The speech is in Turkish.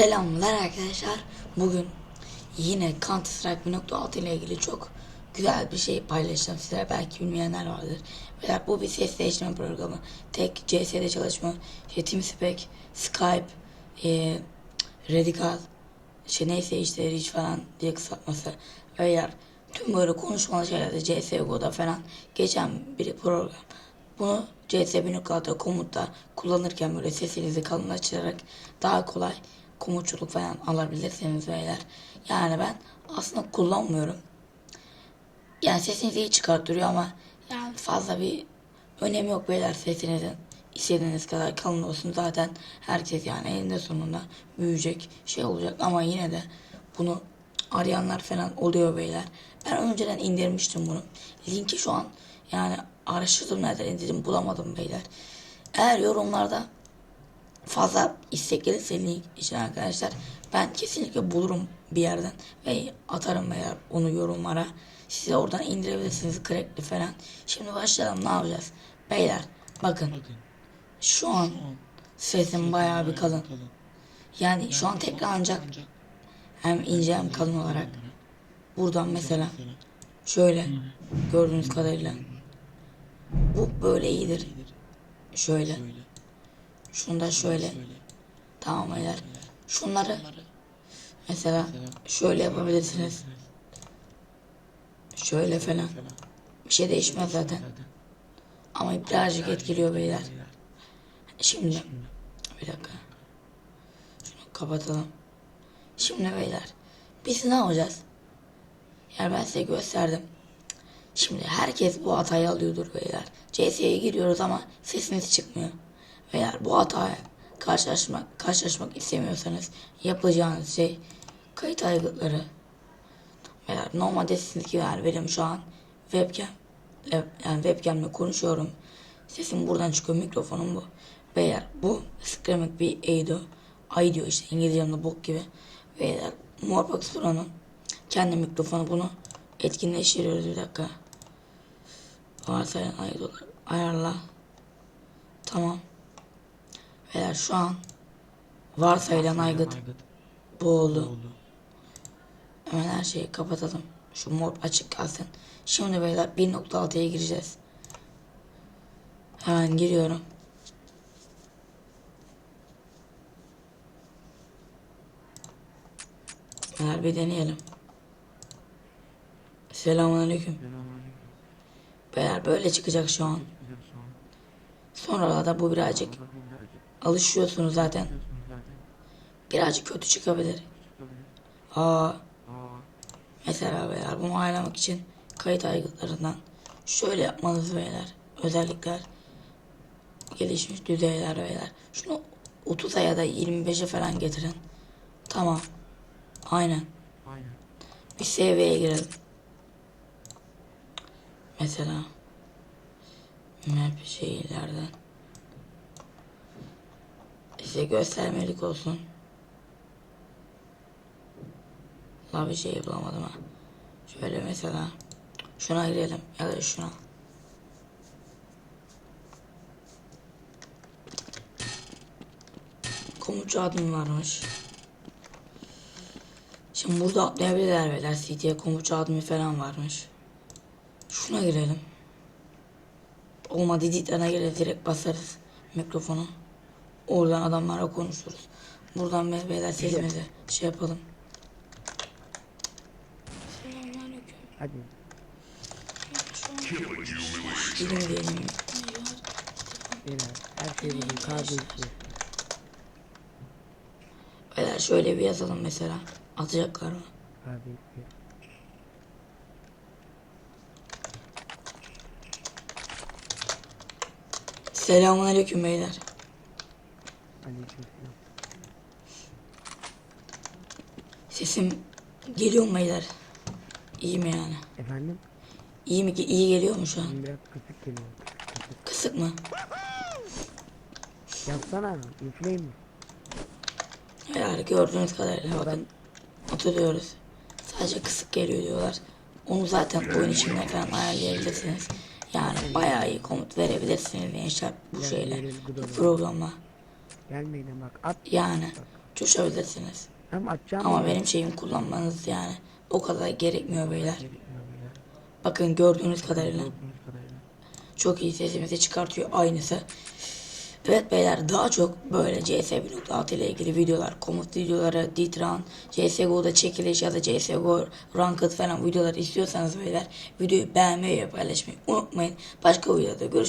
Selamlar arkadaşlar. Bugün yine Counter Strike 1.6 ile ilgili çok güzel bir şey paylaşacağım sizlere. Belki bilmeyenler vardır. Veya bu bir ses değiştirme programı. Tek CS'de çalışma, işte TeamSpeak, Skype, e, Radical, şey neyse işte Reach falan diye kısaltması. Veya tüm böyle konuşmalı şeylerde CSGO'da falan geçen bir program. Bunu CS 1.6 komutta kullanırken böyle sesinizi kalınlaştırarak daha kolay komutçuluk falan alabilirsiniz beyler. Yani ben aslında kullanmıyorum. Yani sesinizi iyi çıkartıyor ama yani fazla bir önemi yok beyler sesinizin. İstediğiniz kadar kalın olsun zaten herkes yani elinde sonunda büyüyecek şey olacak ama yine de bunu arayanlar falan oluyor beyler. Ben önceden indirmiştim bunu. Linki şu an yani araştırdım nereden indirdim bulamadım beyler. Eğer yorumlarda fazla istek gelirse link için arkadaşlar ben kesinlikle bulurum bir yerden ve atarım veya onu yorumlara. Size oradan indirebilirsiniz crackli falan. Şimdi başlayalım ne yapacağız? Beyler bakın şu an sesim bayağı bir kalın. Yani şu an tekrar ancak hem ince hem kalın olarak buradan mesela şöyle gördüğünüz kadarıyla bu böyle iyidir. Şöyle. Şunu da şöyle. Tamam beyler. Şunları mesela şöyle yapabilirsiniz. Şöyle falan. Bir şey değişmez zaten. Ama birazcık etkiliyor beyler. Şimdi bir dakika. Şunu kapatalım. Şimdi beyler biz ne yapacağız? Yani ben size gösterdim. Şimdi herkes bu hatayı alıyordur beyler. CS'ye giriyoruz ama sesiniz çıkmıyor. Eğer bu hataya karşılaşmak, karşılaşmak istemiyorsanız yapacağınız şey kayıt aygıtları veya normalde sizinki yani benim şu an webcam yani webcamle konuşuyorum. Sesim buradan çıkıyor mikrofonum bu. Beyler bu Scramic bir Aido. Aido işte İngilizcemde bok gibi. Beyler Morbox Pro'nun kendi mikrofonu bunu etkinleştiriyoruz bir dakika. Varsayan Aido'lar ayarla. Tamam. Beyler şu an varsayılan aygıt bu oldu. Hemen her şeyi kapatalım. Şu mod açık kalsın. Şimdi beyler 1.6'ya gireceğiz. Hemen giriyorum. Beyler bir deneyelim. Selamünaleyküm. Beyler böyle çıkacak şu an. Sonralarda bu birazcık alışıyorsunuz zaten. Birazcık kötü çıkabilir. Aa, mesela beyler bunu ayarlamak için kayıt aygıtlarından şöyle yapmanız beyler. Özellikler gelişmiş düzeyler beyler. Şunu 30'a ya da 25'e falan getirin. Tamam. Aynen. Bir seviyeye girelim. Mesela map şeylerden size göstermelik olsun. La bir şey bulamadım ha. Şöyle mesela şuna girelim ya da şuna. Komutçu adım varmış. Şimdi burada atlayabilirler beyler. CT'ye komutçu adımı falan varmış. Şuna girelim. Olmadı Ditler'e göre direkt basarız mikrofonu. Oradan adamlarla konuşuruz. Buradan biz beyler sesimizi şey yapalım. Selamünaleyküm. Hadi. Dilim diyelim. Beyler her şey bugün kahve içiyor. Beyler şöyle bir yazalım mesela. Atacaklar mı? Kahve içiyor. Selamünaleyküm beyler. Sesim geliyor mu beyler? İyi mi yani? Efendim? İyi mi? İyi geliyor mu şu an? Biraz kısık geliyor. Kısık. Kısık mı? Yapsana. Üfleyeyim mi? Beyler gördüğünüz kadarıyla bakın. Oturuyoruz. Sadece kısık geliyor diyorlar. Onu zaten oyun içinde falan ayarlayabilirsiniz. Yani bayağı iyi komut verebilirsiniz gençler bu şeyle. Bu programla. Gelmeyin bak at. Yani coşabilirsiniz. Hem açacağım. Ama benim şeyimi kullanmanız yani o kadar gerekmiyor beyler. gerekmiyor beyler. Bakın gördüğünüz kadarıyla Gördüğünüz kadarıyla. çok iyi sesimizi çıkartıyor aynısı. Evet beyler daha çok böyle CS 1.6 ile ilgili videolar, komut videoları, Ditran, CSGO'da çekiliş ya da CSGO Ranked falan videolar istiyorsanız beyler videoyu beğenmeyi ve paylaşmayı unutmayın. Başka videoda görüşmek